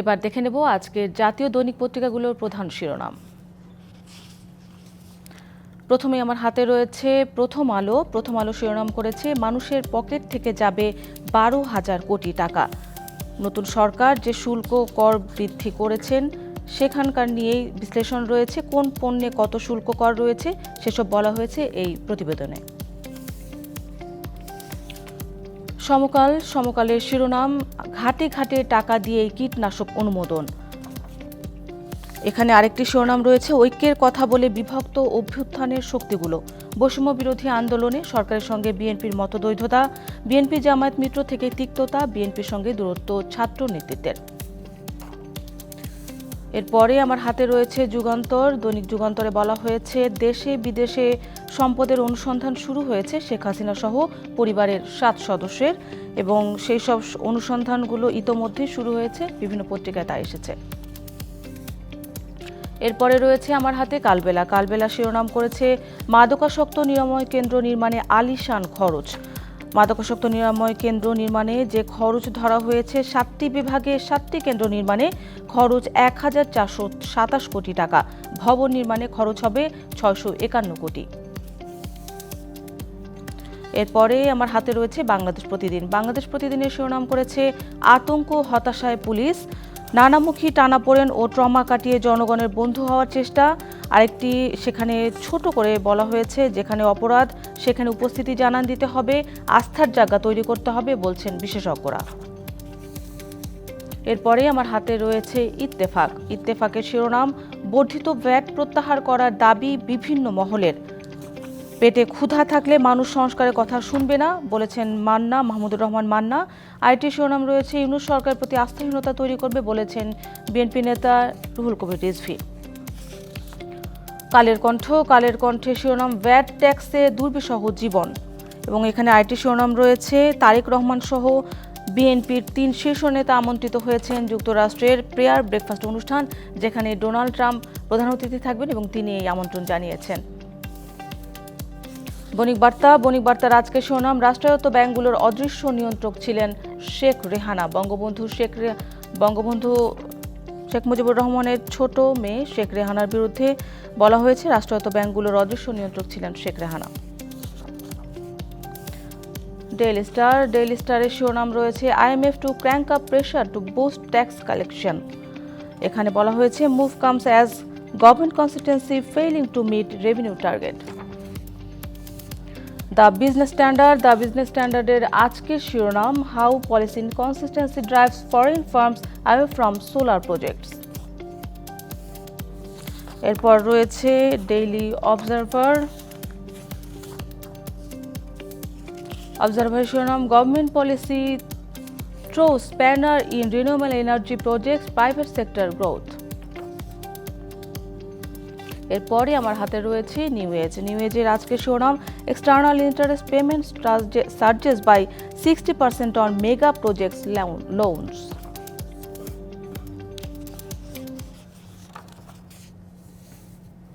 এবার দেখে নেব আজকের জাতীয় দৈনিক পত্রিকাগুলোর প্রধান শিরোনাম। প্রথমে আমার হাতে রয়েছে প্রথম আলো। প্রথম আলো শিরোনাম করেছে, মানুষের পকেট থেকে যাবে বারো হাজার কোটি টাকা। নতুন সরকার যে শুল্ক কর বৃদ্ধি করেছেন, সেখানকার নিয়েই বিশ্লেষণ রয়েছে, কোন পণ্যে কত শুল্ক কর রয়েছে, সেসব বলা হয়েছে এই প্রতিবেদনে। সমকাল, সমকালের শিরোনাম, ঘাটে ঘাটে টাকা দিয়ে কীটনাশক অনুমোদন। এখানে আরেকটি শিরোনাম রয়েছে, ঐক্যের কথা বলে বিভক্ত অভ্যুত্থানের শক্তিগুলো। বৈষম্য বিরোধী আন্দোলনে সরকারের সঙ্গে বিএনপির মতদ্বৈধতা, বিএনপি জামায়াত মিত্র থেকে তিক্ততা, বিএনপির সঙ্গে দূরত্ব ছাত্র নেতৃত্বের এরপরে আমার হাতে রয়েছে যুগান্তর। দৈনিক যুগান্তরে বলা হয়েছে, দেশে বিদেশে সম্পদের অনুসন্ধান শুরু হয়েছে শেখ হাসিনা সহ পরিবারের সাত সদস্যের এবং সেই সব অনুসন্ধানগুলো ইতোমধ্যে শুরু হয়েছে, বিভিন্ন পত্রিকায় তা এসেছে। এরপরে রয়েছে আমার হাতে কালবেলা। কালবেলা শিরোনাম করেছে মাদকাসক্ত নিরাময় কেন্দ্র নির্মাণে আলিশান খরচ। মাদকাসক্ত নিরাময় কেন্দ্র নির্মাণে যে খরচ ধরা হয়েছে, সাতটি বিভাগে সাতটি কেন্দ্র নির্মাণে খরচ এক হাজার চারশো সাতাশ কোটি টাকা। ভবন নির্মাণে খরচ হবে ছয়শো একান্ন কোটি। এরপরে আমার হাতে রয়েছে বাংলাদেশ প্রতিদিন। বাংলাদেশ প্রতিদিনের শিরোনাম করেছে আতঙ্ক, হতাশায় পুলিশ। নানামুখী টানাপোড়েন ও ট্রমা কাটিয়ে জনগণের বন্ধু হওয়ার চেষ্টা। আরেকটি সেখানে ছোট করে বলা হয়েছে, যেখানে অপরাধ, সেখানে উপস্থিতি জানান দিতে হবে, আস্থার জায়গা তৈরি করতে হবে বলছেন বিশেষজ্ঞরা। এরপরে আমার হাতে রয়েছে ইত্তেফাক। ইত্তেফাকের শিরোনাম, বর্ধিত ভ্যাট প্রত্যাহার করার দাবি বিভিন্ন মহলের। পেটে ক্ষুধা থাকলে মানুষ সংস্কারের কথা শুনবে না, বলেছেন মান্না, মাহমুদুর রহমান মান্না। আইটি শিরোনাম রয়েছে, ইউনুস সরকারের প্রতি আস্থাহীনতা তৈরি করবে বলেছেন বিএনপি নেতা রুহুল কবির রিজভি। কালের কণ্ঠ, কালের কণ্ঠে শিরোনাম ভ্যাট ট্যাক্সে দুর্বিসহ জীবন। এবং এখানে আইটি শিরোনাম রয়েছে, তারেক রহমান সহ বিএনপির তিন শীর্ষ নেতা আমন্ত্রিত হয়েছেন যুক্তরাষ্ট্রের প্রেয়ার ব্রেকফাস্ট অনুষ্ঠান, যেখানে ডোনাল্ড ট্রাম্প প্রধান অতিথি থাকবেন এবং তিনি এই আমন্ত্রণ জানিয়েছেন। বণিক বার্তা, বণিক বার্তার আজকের শিরোনাম, রাষ্ট্রায়ত্ত ব্যাংকগুলোর অদৃশ্য নিয়ন্ত্রক ছিলেন শেখ রেহানা। বঙ্গবন্ধু শেখ বঙ্গবন্ধু শেখ মুজিবুর রহমানের ছোট মেয়ে শেখ রেহানার বিরুদ্ধে বলা হয়েছে, রাষ্ট্রায়ত্ত ব্যাংকগুলোর অদৃশ্য নিয়ন্ত্রক ছিলেন Sheikh Rehana. Daily Star Daily স্টারের শিরোনাম রয়েছে IMF to crank up pressure to boost tax collection এখানে বলা হয়েছে move comes as government consistency failing to meet revenue target the Business Standard the Business স্ট্যান্ডার্ডের আজকের শিরোনাম how policy inconsistency drives foreign firms away from solar projects এরপর রয়েছে Daily Observer Observer শিরোনাম government policy throw spanner in renewable energy projects private sector growth এরপরে আমার হাতে রয়েছে New Age New এজের আজকে শোনাম external interest payment surges by sixty percent on mega projects loans